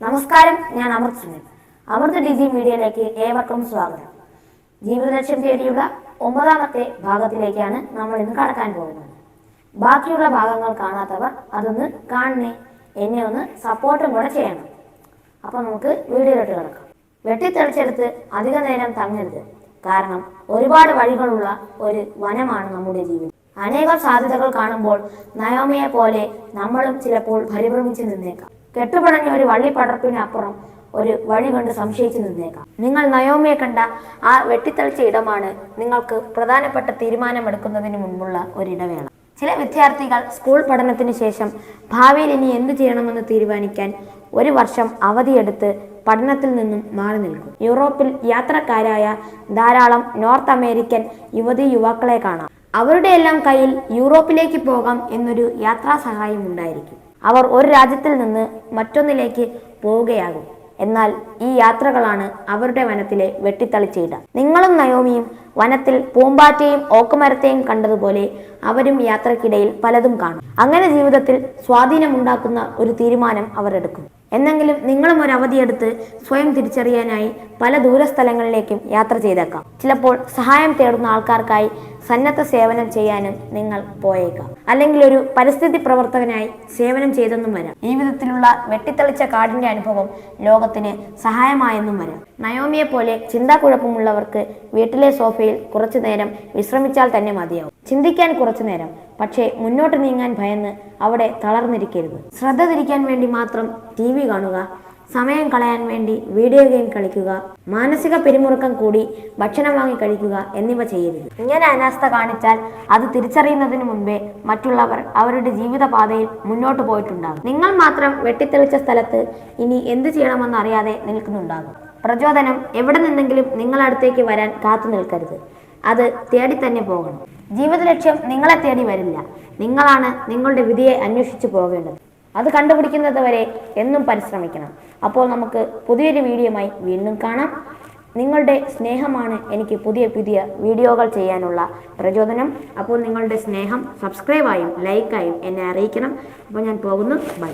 നമസ്കാരം ഞാൻ അമൃത് സുനിൽ. അമൃത് ഡിജി മീഡിയയിലേക്ക് ഏവർക്കും സ്വാഗതം. ജീവിത ലക്ഷ്യം തേടിയുള്ള ഒമ്പതാമത്തെ ഭാഗത്തിലേക്കാണ് നമ്മൾ ഇന്ന് കടക്കാൻ പോകുന്നത്. ബാക്കിയുള്ള ഭാഗങ്ങൾ കാണാത്തവർ അതൊന്ന് കാണണേ എന്നെ ഒന്ന് സപ്പോർട്ടും കൂടെ ചെയ്യണം. അപ്പോൾ നമുക്ക് വീഡിയോയിലോട്ട് കിടക്കാം. വെട്ടിത്തെളിച്ചെടുത്ത് അധിക നേരം തങ്ങരുത്. കാരണം ഒരുപാട് വഴികളുള്ള ഒരു വനമാണ് നമ്മുടെ ജീവിതം. അനേകം സാധ്യതകൾ കാണുമ്പോൾ നയോമയെ പോലെ നമ്മളും ചിലപ്പോൾ പരിഭ്രമിച്ച് നിന്നേക്കാം. കെട്ടുപണഞ്ഞ ഒരു വള്ളിപ്പടർപ്പിനപ്പുറം ഒരു വഴി കണ്ട് സംശയിച്ചു നിന്നേക്കാം. നിങ്ങൾ നയോമയെ കണ്ട ആ വെട്ടിത്തെളിച്ച ഇടമാണ് നിങ്ങൾക്ക് പ്രധാനപ്പെട്ട തീരുമാനമെടുക്കുന്നതിന് മുൻപുള്ള ഒരിടവേള ചില വിദ്യാർത്ഥികൾ സ്കൂൾ പഠനത്തിന് ശേഷം ഭാവിയിൽ ഇനി എന്തു ചെയ്യണമെന്ന് തീരുമാനിക്കാൻ ഒരു വർഷം അവധിയെടുത്ത് പഠനത്തിൽ നിന്നും മാറി നിൽക്കും. യൂറോപ്പിൽ യാത്രക്കാരായ ധാരാളം നോർത്ത് അമേരിക്കൻ യുവതി യുവാക്കളെ കാണാം. അവരുടെ എല്ലാം കയ്യിൽ യൂറോപ്പിലേക്ക് പോകാം എന്നൊരു യാത്രാ സഹായം ഉണ്ടായിരിക്കും. അവർ ഒരു രാജ്യത്തിൽ നിന്ന് മറ്റൊന്നിലേക്ക് പോവുകയാകും. എന്നാൽ ഈ യാത്രകളാണ് അവരുടെ വനത്തിലെ വെട്ടിത്തളിച്ചിട. നിങ്ങളും നയോമിയും വനത്തിൽ പൂമ്പാറ്റയും ഓക്കുമരത്തെയും കണ്ടതുപോലെ അവരും യാത്രക്കിടയിൽ പലതും കാണും. അങ്ങനെ ജീവിതത്തിൽ സ്വാധീനമുണ്ടാക്കുന്ന ഒരു തീരുമാനം അവർ എടുക്കും. എന്നെങ്കിലും നിങ്ങളും ഒരു അവധിയെടുത്ത് സ്വയം തിരിച്ചറിയാനായി പല ദൂരസ്ഥലങ്ങളിലേക്കും യാത്ര ചെയ്തേക്കാം. ചിലപ്പോൾ സഹായം തേടുന്ന ആൾക്കാർക്കായി സന്നദ്ധ സേവനം ചെയ്യാനും നിങ്ങൾ പോയേക്കാം. അല്ലെങ്കിൽ ഒരു പരിസ്ഥിതി പ്രവർത്തകനായി സേവനം ചെയ്തെന്നും വരാം. ഈ വിധത്തിലുള്ള വെട്ടിത്തെളിച്ച കാടിന്റെ അനുഭവം ലോകത്തിന് സഹായമായെന്നും വരാം. നയോമിയെ പോലെ ചിന്താക്കുഴപ്പമുള്ളവർക്ക് വീട്ടിലെ സോഫയിൽ കുറച്ചു നേരം വിശ്രമിച്ചാൽ തന്നെ മതിയാവും. ചിന്തിക്കാൻ കുറച്ചു നേരം. പക്ഷേ മുന്നോട്ട് നീങ്ങാൻ ഭയന്ന് അവിടെ തളർന്നിരിക്കരുത്. ശ്രദ്ധ തിരിക്കാൻ വേണ്ടി മാത്രം ടി വി കാണുക സമയം കളയാൻ വേണ്ടി വീഡിയോ ഗെയിം കളിക്കുക മാനസിക പിരിമുറുക്കം കൂടി ഭക്ഷണം വാങ്ങി കഴിക്കുക എന്നിവ ചെയ്യരുത്. ഇങ്ങനെ അനാസ്ഥ കാണിച്ചാൽ അത് തിരിച്ചറിയുന്നതിന് മുൻപേ മറ്റുള്ളവർ അവരുടെ ജീവിതപാതയിൽ മുന്നോട്ട് പോയിട്ടുണ്ടാകും. നിങ്ങൾ മാത്രം വെട്ടിത്തെളിച്ച സ്ഥലത്ത് ഇനി എന്ത് ചെയ്യണമെന്ന് അറിയാതെ നിൽക്കുന്നുണ്ടാകും. പ്രചോദനം എവിടെ നിന്നെങ്കിലും നിങ്ങളടുത്തേക്ക് വരാൻ കാത്തു നിൽക്കരുത്. അത് തേടി തന്നെ പോകണം. ജീവിത ലക്ഷ്യം നിങ്ങളെ തേടി വരില്ല. നിങ്ങളാണ് നിങ്ങളുടെ വിധിയെ അന്വേഷിച്ചു പോകേണ്ടത്. അത് കണ്ടുപിടിക്കുന്നത് വരെ എന്നും പരിശ്രമിക്കണം. അപ്പോൾ നമുക്ക് പുതിയൊരു വീഡിയോയുമായി വീണ്ടും കാണാം. നിങ്ങളുടെ സ്നേഹമാണ് എനിക്ക് പുതിയ പുതിയ വീഡിയോകൾ ചെയ്യാനുള്ള പ്രചോദനം. അപ്പോൾ നിങ്ങളുടെ സ്നേഹം സബ്സ്ക്രൈബായും ലൈക്കായും എന്നെ അറിയിക്കണം. അപ്പോൾ ഞാൻ പോകുന്നു. ബൈ